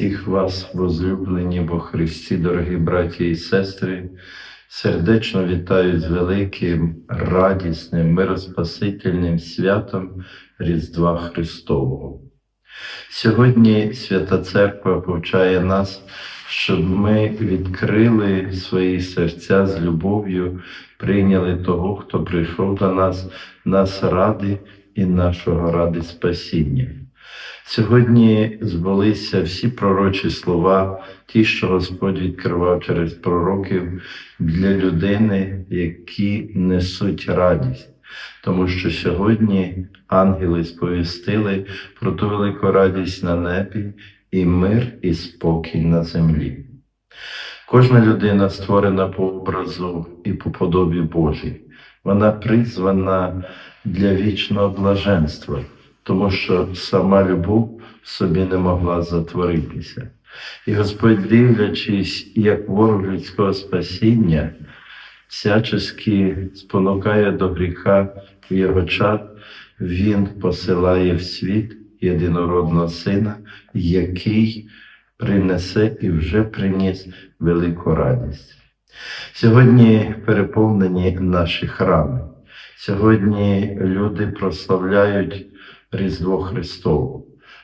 Всіх вас, возлюблені во Христі, дорогі браті і сестри, сердечно вітаю з великим, радісним, мироспасительним святом Різдва Христового. Сьогодні Свята Церква повчає нас, щоб ми відкрили свої серця з любов'ю, прийняли того, хто прийшов до нас, нас ради і нашого ради спасіння. Сьогодні збулися всі пророчі слова, ті, що Господь відкривав через пророків для людини, які несуть радість. Тому що сьогодні ангели сповістили про ту велику радість на небі і мир і спокій на землі. Кожна людина створена по образу і по подобі Божій. Вона призвана для вічного блаженства, тому що сама любов собі не могла затворитися. І Господь, дивлячись, як ворог людського спасіння, всячески спонукає до гріха в його чад, Він посилає в світ єдинородного Сина, який принесе і вже приніс велику радість. Сьогодні переповнені наші храми. Сьогодні люди прославляють Різдво Христове.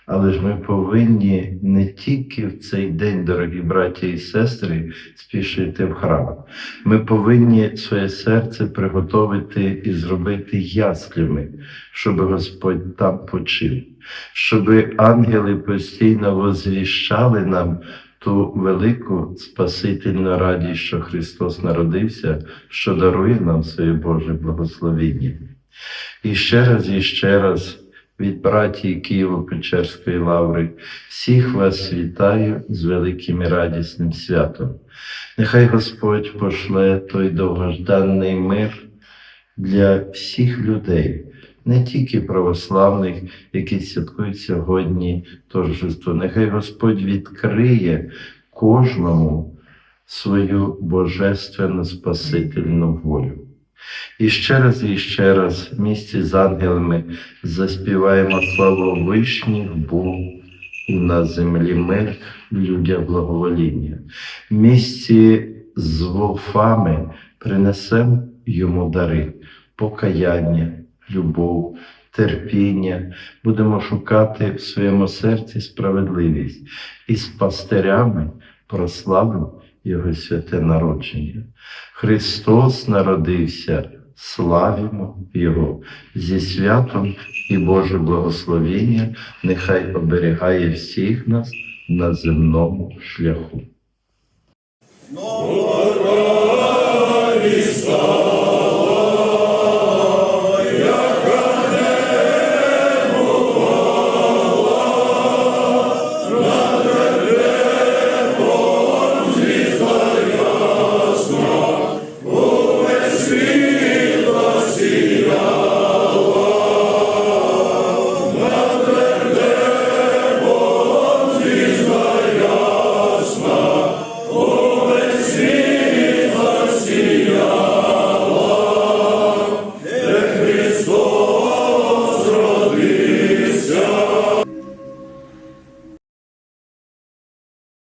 Але ж ми повинні не тільки в цей день, дорогі браті і сестри, спішити в храм. Ми повинні своє серце приготовити і зробити яслями, щоб Господь там почив, щоб ангели постійно возвіщали нам ту велику спасительну радість, що Христос народився, що дарує нам своє Боже благословіння. І ще раз, і ще раз від братії Києво-Печерської лаври, всіх вас вітаю з великим і радісним святом. Нехай Господь пошле той довгожданий мир для всіх людей, не тільки православних, які святкують сьогодні торжество. Нехай Господь відкриє кожному свою божественну спасительну волю. І ще раз і ще раз в місті з ангелами заспіваємо славу Вишніх Бог і на землі мир, людям благовоління. В місті з вовфами принесемо йому дари, покаяння, любов, терпіння, будемо шукати в своєму серці справедливість і з пастирями прославимо Його святе народження. Христос народився, славімо Його зі святом і Боже благословення, нехай оберігає всіх нас на земному шляху.